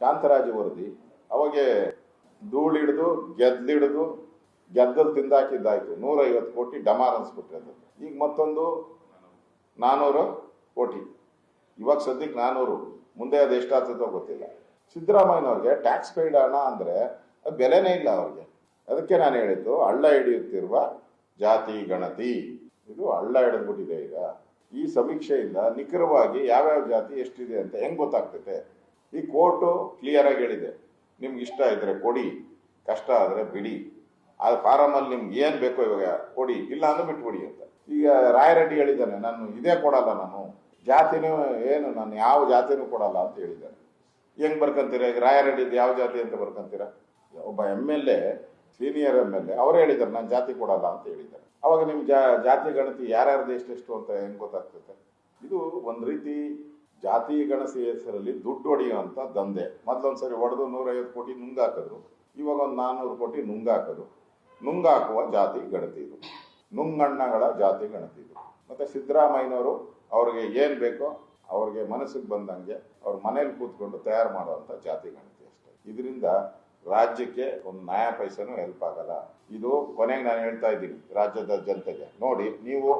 ಕಾಂತರಾಜು ವರದಿ. ಅವಾಗೆ ಧೂಳಿಡ್ದು ಗೆದ್ಲಿಡ್ದು ಗೆದ್ದಲ್ ತಿಂದಾಕಿದ್ದಾಯ್ತು. ನೂರೈವತ್ತು ಕೋಟಿ ಡಮಾರ್ ಅನ್ಸ್ಬಿಟ್ರೆ ಅದು. ಈಗ ಮತ್ತೊಂದು ನಾನೂರು ಕೋಟಿ. ಇವಾಗ ಸದ್ಯಕ್ಕೆ ನಾನೂರು. ಮುಂದೆ ಅದು ಎಷ್ಟಾಗ್ತದೋ ಗೊತ್ತಿಲ್ಲ. ಸಿದ್ದರಾಮಯ್ಯನವ್ರಿಗೆ ಟ್ಯಾಕ್ಸ್ ಪೇಯ್ಡ್ ಹಣ ಅಂದ್ರೆ ಅದು ಬೆಲೆನೇ ಇಲ್ಲ ಅವ್ರಿಗೆ. ಅದಕ್ಕೆ ನಾನು ಹೇಳಿದ್ದು, ಹಳ್ಳ ಹಿಡಿಯುತ್ತಿರುವ ಜಾತಿ, ಗಣತಿ. ಇದು ಹಳ್ಳ ಹಿಡಿದ್ಬಿಟ್ಟಿದೆ ಈಗ. ಈ ಸಮೀಕ್ಷೆಯಿಂದ ನಿಖರವಾಗಿ ಯಾವ್ಯಾವ ಜಾತಿ ಎಷ್ಟಿದೆ ಅಂತ ಹೆಂಗ್ ಗೊತ್ತಾಗ್ತೈತೆ? ಈ ಕೋರ್ಟು ಕ್ಲಿಯರ್ ಆಗಿ ಹೇಳಿದೆ. ನಿಮ್ಗೆ ಇಷ್ಟ ಇದ್ರೆ ಕೊಡಿ, ಕಷ್ಟ ಆದ್ರೆ ಬಿಡಿ. ಆ ಫಾರಮಲ್ಲಿ ನಿಮ್ಗೆ ಏನು ಬೇಕೋ ಇವಾಗ ಕೊಡಿ ಇಲ್ಲ ಅಂದ್ರೆ ಬಿಟ್ಬಿಡಿ ಅಂತ. ಈಗ ರಾಯರೆಡ್ಡಿ ಹೇಳಿದ್ದಾನೆ, ನಾನು ಇದೇ ಕೊಡಲ್ಲ ನಾನು. ಜಾತಿನೂ ಏನು, ನಾನು ಯಾವ ಜಾತಿನೂ ಕೊಡಲ್ಲ ಅಂತ ಹೇಳಿದ್ದಾನೆ. ಹೆಂಗ್ ಬರ್ಕಂತೀರ? ಈಗ ರಾಯರೆಡ್ಡಿ ಯಾವ ಜಾತಿ ಅಂತ ಬರ್ಕಂತೀರಾ? ಒಬ್ಬ M L A senior M L A ಅವ್ರು ಹೇಳಿದ್ದಾರೆ, ನಾನು ಜಾತಿ ಕೊಡಲ್ಲ ಅಂತ ಹೇಳಿದ್ದಾರೆ. ಅವಾಗ ನಿಮ್ಮ ಜಾತಿ ಗಣತಿ ಯಾರ್ಯಾರ್ದು ಎಷ್ಟೆಷ್ಟು ಅಂತ ಹೆಂಗೆ ಗೊತ್ತಾಗ್ತದೆ? ಇದು ಒಂದು ರೀತಿ ಜಾತಿ ಗಣಸಿ ಹೆಸರಲ್ಲಿ ದುಡ್ಡು ಹೊಡೆಯುವಂತ ದಂಧೆ. ಮೊದ್ಲೊಂದ್ಸರಿ ಹೊಡೆದು ನೂರೈವತ್ತು ಕೋಟಿ ನುಂಗಾಕಿದ್ರು. ಇವಾಗ ಒಂದು ನಾನ್ನೂರು ಕೋಟಿ ನುಂಗಾಕದು ನುಂಗಾಕುವ ಜಾತಿ ಗಣತಿ ಇದು. ನುಂಗಣ್ಣಗಳ ಜಾತಿ ಗಣತಿ ಇದು. ಮತ್ತೆ ಸಿದ್ದರಾಮಯ್ಯನವರು ಅವ್ರಿಗೆ ಏನ್ ಬೇಕೋ ಅವ್ರಿಗೆ ಮನಸ್ಸಿಗೆ ಬಂದಂಗೆ ಅವ್ರ ಮನೇಲಿ ಕೂತ್ಕೊಂಡು ತಯಾರು ಮಾಡುವಂತ ಜಾತಿ ಗಣತಿ ಅಷ್ಟೇ. ಇದರಿಂದ ರಾಜ್ಯಕ್ಕೆ ಒಂದು ನ್ಯಾಯ ಪೈಸೆನೂ ಹೆಲ್ಪ್ ಆಗಲ್ಲ. ಇದು ಕೊನೆಗೆ ನಾನು ಹೇಳ್ತಾ ಇದ್ದೀನಿ ರಾಜ್ಯದ ಜನತೆಗೆ. ನೋಡಿ, ನೀವು